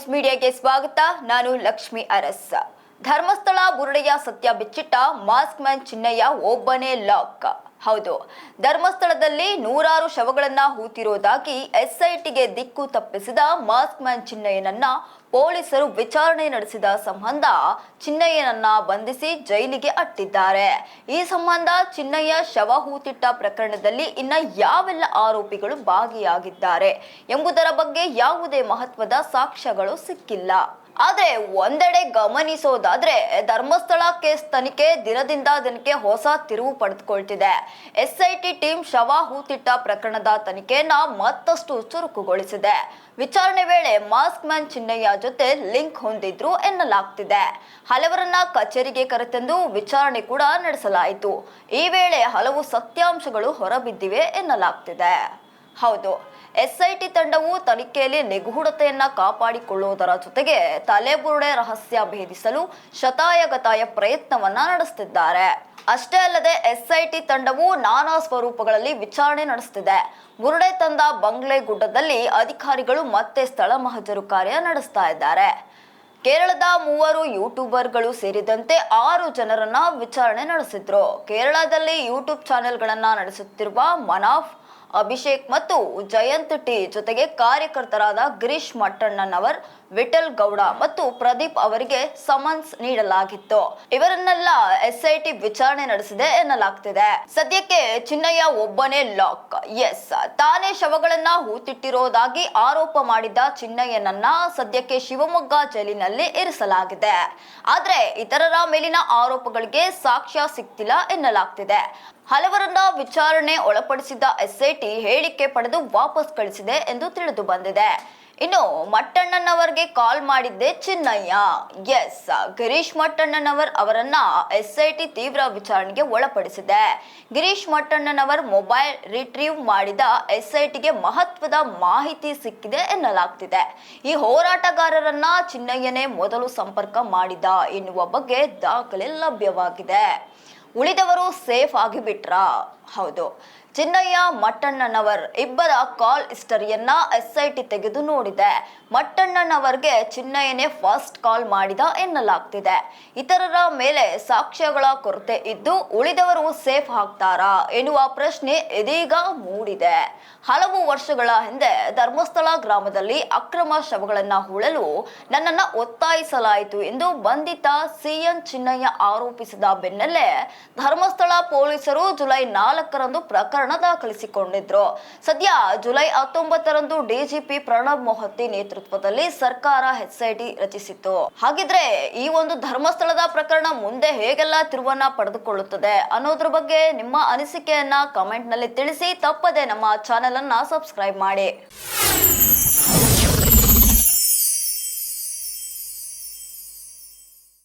Times ಮೀಡಿಯಾಗೆ ಸ್ವಾಗತ. ನಾನು ಲಕ್ಷ್ಮಿ ಅರಸ್. ಧರ್ಮಸ್ಥಳ ಬುರುಡೆಯ ಸತ್ಯ ಬಿಚ್ಚಿಟ್ಟ ಮಾಸ್ಕ್ ಮ್ಯಾನ್ ಚಿನ್ನಯ್ಯ ಒಬ್ಬನೇ ಲಾಕ್. ಹೌದು. ಧರ್ಮಸ್ಥಳದಲ್ಲಿ ನೂರಾರು ಶವಗಳನ್ನ ಹೂತಿರೋದಾಗಿ ಎಸ್ಐಟಿಗೆ ದಿಕ್ಕು ತಪ್ಪಿಸಿದ ಮಾಸ್ಕ್ ಮ್ಯಾನ್ ಚಿನ್ನಯ್ಯನನ್ನ ಪೊಲೀಸರು ವಿಚಾರಣೆ ನಡೆಸಿದ ಸಂಬಂಧ ಚಿನ್ನಯ್ಯನನ್ನ ಬಂಧಿಸಿ ಜೈಲಿಗೆ ಅಟ್ಟಿದ್ದಾರೆ. ಈ ಸಂಬಂಧ ಚಿನ್ನಯ್ಯ ಶವ ಹೂತಿಟ್ಟ ಪ್ರಕರಣದಲ್ಲಿ ಇನ್ನ ಯಾವೆಲ್ಲ ಆರೋಪಿಗಳು ಭಾಗಿಯಾಗಿದ್ದಾರೆ ಎಂಬುದರ ಬಗ್ಗೆ ಯಾವುದೇ ಮಹತ್ವದ ಸಾಕ್ಷ್ಯಗಳು ಸಿಕ್ಕಿಲ್ಲ. ಆದ್ರೆ ಒಂದೆಡೆ ಗಮನಿಸೋದಾದ್ರೆ ಧರ್ಮಸ್ಥಳ ಕೇಸ್ ತನಿಖೆ ದಿನದಿಂದ ದಿನಕ್ಕೆ ಹೊಸ ತಿರುವು ಪಡೆದುಕೊಳ್ತಿದೆ. ಎಸ್ಐಟಿ ಟೀಮ್ ಶವ ಹೂತಿಟ್ಟ ಪ್ರಕರಣದ ತನಿಖೆಯನ್ನ ಮತ್ತಷ್ಟು ಚುರುಕುಗೊಳಿಸಿದೆ. ವಿಚಾರಣೆ ವೇಳೆ ಮಾಸ್ಕ್ ಮ್ಯಾನ್ ಚಿನ್ನಯ್ಯ ಜೊತೆ ಲಿಂಕ್ ಹೊಂದಿದ್ರು ಎನ್ನಲಾಗ್ತಿದೆ. ಹಲವರನ್ನ ಕಚೇರಿಗೆ ಕರೆತಂದು ವಿಚಾರಣೆ ಕೂಡ ನಡೆಸಲಾಯಿತು. ಈ ವೇಳೆ ಹಲವು ಸತ್ಯಾಂಶಗಳು ಹೊರಬಿದ್ದಿವೆ ಎನ್ನಲಾಗ್ತಿದೆ. ಹೌದು. ಎಸ್ಐಟಿ ತಂಡವು ತನಿಖೆಯಲ್ಲಿ ನಿಗೂಢತೆಯನ್ನ ಕಾಪಾಡಿಕೊಳ್ಳುವುದರ ಜೊತೆಗೆ ತಲೆಬುರುಡೆ ರಹಸ್ಯ ಭೇದಿಸಲು ಶತಾಯಗತಾಯ ಪ್ರಯತ್ನವನ್ನ ನಡೆಸುತ್ತಿದ್ದಾರೆ ಅಷ್ಟೇ ಅಲ್ಲದೆ ಎಸ್ಐಟಿ ತಂಡವು ನಾನಾ ಸ್ವರೂಪಗಳಲ್ಲಿ ವಿಚಾರಣೆ ನಡೆಸುತ್ತಿದೆ ಬುರುಡೆ ತಂದ ಬಂಗ್ಲೆ ಗುಡ್ಡದಲ್ಲಿ ಅಧಿಕಾರಿಗಳು ಮತ್ತೆ ಸ್ಥಳ ಮಹಜರು ಕಾರ್ಯ ನಡೆಸ್ತಾ ಇದ್ದಾರೆ. ಕೇರಳದ ಮೂವರು ಯೂಟ್ಯೂಬರ್ಗಳು ಸೇರಿದಂತೆ ಆರು ಜನರನ್ನ ವಿಚಾರಣೆ ನಡೆಸಿದ್ರು. ಕೇರಳದಲ್ಲಿ ಯೂಟ್ಯೂಬ್ ಚಾನೆಲ್ಗಳನ್ನ ನಡೆಸುತ್ತಿರುವ ಮನಾಫ್ ಅಭಿಷೇಕ್ ಮತ್ತು ಜಯಂತ್ ಟಿ ಜೊತೆಗೆ ಕಾರ್ಯಕರ್ತರಾದ ಗಿರೀಶ್ ಮಟ್ಟಣ್ಣನವರ್ ವಿಠಲ್ ಗೌಡ ಮತ್ತು ಪ್ರದೀಪ್ ಅವರಿಗೆ ಸಮನ್ಸ್ ನೀಡಲಾಗಿತ್ತು. ಇವರನ್ನೆಲ್ಲ ಎಸ್ಐಟಿ ವಿಚಾರಣೆ ನಡೆಸಿದೆ ಎನ್ನಲಾಗ್ತಿದೆ. ಸದ್ಯಕ್ಕೆ ಚಿನ್ನಯ್ಯ ಒಬ್ಬನೇ ಲಾಕ್. ಎಸ್, ತಾನೇ ಶವಗಳನ್ನ ಹೂತಿಟ್ಟಿರೋದಾಗಿ ಆರೋಪ ಮಾಡಿದ್ದ ಚಿನ್ನಯ್ಯನನ್ನ ಸದ್ಯಕ್ಕೆ ಶಿವಮೊಗ್ಗ ಜೈಲಿನಲ್ಲಿ ಇರಿಸಲಾಗಿದೆ. ಆದ್ರೆ ಇತರರ ಮೇಲಿನ ಆರೋಪಗಳಿಗೆ ಸಾಕ್ಷ್ಯ ಸಿಕ್ತಿಲ್ಲ ಎನ್ನಲಾಗ್ತಿದೆ. ಹಲವರನ್ನ ವಿಚಾರಣೆ ಒಳಪಡಿಸಿದ್ದ ಎಸ್ಐಟಿ ಹೇಳಿಕೆ ಪಡೆದು ವಾಪಸ್ ಕಳಿಸಿದೆ ಎಂದು ತಿಳಿದು ಬಂದಿದೆ. ಇನ್ನು ಮಟ್ಟಣ್ಣನವರಿಗೆ ಕಾಲ್ ಮಾಡಿದ್ದೆ ಚಿನ್ನಯ್ಯ. ಎಸ್, ಗಿರೀಶ್ ಮಟ್ಟಣ್ಣನವರ್ ಅವರನ್ನ ಎಸ್ಐಟಿ ತೀವ್ರ ವಿಚಾರಣೆಗೆ ಒಳಪಡಿಸಿದೆ. ಗಿರೀಶ್ ಮಟ್ಟಣ್ಣನವರ್ ಮೊಬೈಲ್ ರಿಟ್ರೀವ್ ಮಾಡಿದ ಎಸ್ಐಟಿಗೆ ಮಹತ್ವದ ಮಾಹಿತಿ ಸಿಕ್ಕಿದೆ ಎನ್ನಲಾಗ್ತಿದೆ. ಈ ಹೋರಾಟಗಾರರನ್ನ ಚಿನ್ನಯ್ಯನೇ ಮೊದಲು ಸಂಪರ್ಕ ಮಾಡಿದ ಎನ್ನುವ ಬಗ್ಗೆ ದಾಖಲೆ ಲಭ್ಯವಾಗಿದೆ. ಉಳಿದವರು ಸೇಫ್ ಆಗಿ ಬಿಟ್ರ? ಹೌದು. ಚಿನ್ನಯ್ಯ ಮಟ್ಟಣ್ಣನವರ್ ಇಬ್ಬರ ಕಾಲ್ ಹಿಸ್ಟರಿಯನ್ನ ಟಿ ತೆಗೆದು ನೋಡಿದೆ. ಮಟ್ಟಣ್ಣನವರ್ಗೆ ಚಿನ್ನಯ್ಯನೇ ಫಸ್ಟ್ ಕಾಲ್ ಮಾಡಿದ ಎನ್ನಲಾಗ್ತಿದೆ. ಇತರರ ಮೇಲೆ ಸಾಕ್ಷ್ಯಗಳ ಕೊರತೆ ಇದ್ದು ಉಳಿದವರು ಸೇಫ್ ಆಗ್ತಾರಾ ಎನ್ನುವ ಪ್ರಶ್ನೆ ಇದೀಗ ಮೂಡಿದೆ. ಹಲವು ವರ್ಷಗಳ ಹಿಂದೆ ಧರ್ಮಸ್ಥಳ ಗ್ರಾಮದಲ್ಲಿ ಅಕ್ರಮ ಶವಗಳನ್ನ ಹೂಳಲು ನನ್ನನ್ನ ಒತ್ತಾಯಿಸಲಾಯಿತು ಎಂದು ಬಂಧಿತ ಸಿಎನ್ ಚಿನ್ನಯ್ಯ ಆರೋಪಿಸಿದ ಬೆನ್ನಲ್ಲೇ ಧರ್ಮಸ್ಥಳ ಪೊಲೀಸರು ಜುಲೈ ನಾಲ್ಕರಂದು ಪ್ರಕರಣ ದಾಖಲಿಸಿಕೊಂಡಿದ್ರು. ಸದ್ಯ ಜುಲೈ ಹತ್ತೊಂಬತ್ತರಂದು ಡಿಜಿಪಿ ಪ್ರಣಬ್ ಮೊಹತಿ ನೇತೃತ್ವದಲ್ಲಿ ಸರ್ಕಾರ ಎಸ್ಐಟಿ ರಚಿಸಿತ್ತು. ಹಾಗಿದ್ರೆ ಈ ಒಂದು ಧರ್ಮಸ್ಥಳದ ಪ್ರಕರಣ ಮುಂದೆ ಹೇಗೆಲ್ಲ ತಿರುವನ್ನ ಪಡೆದುಕೊಳ್ಳುತ್ತದೆ ಅನ್ನೋದ್ರ ಬಗ್ಗೆ ನಿಮ್ಮ ಅನಿಸಿಕೆಯನ್ನ ಕಮೆಂಟ್ನಲ್ಲಿ ತಿಳಿಸಿ ತಪ್ಪದೆ ನಮ್ಮ ಚಾನೆಲ್ ಅನ್ನ ಸಬ್ಸ್ಕ್ರೈಬ್ ಮಾಡಿ.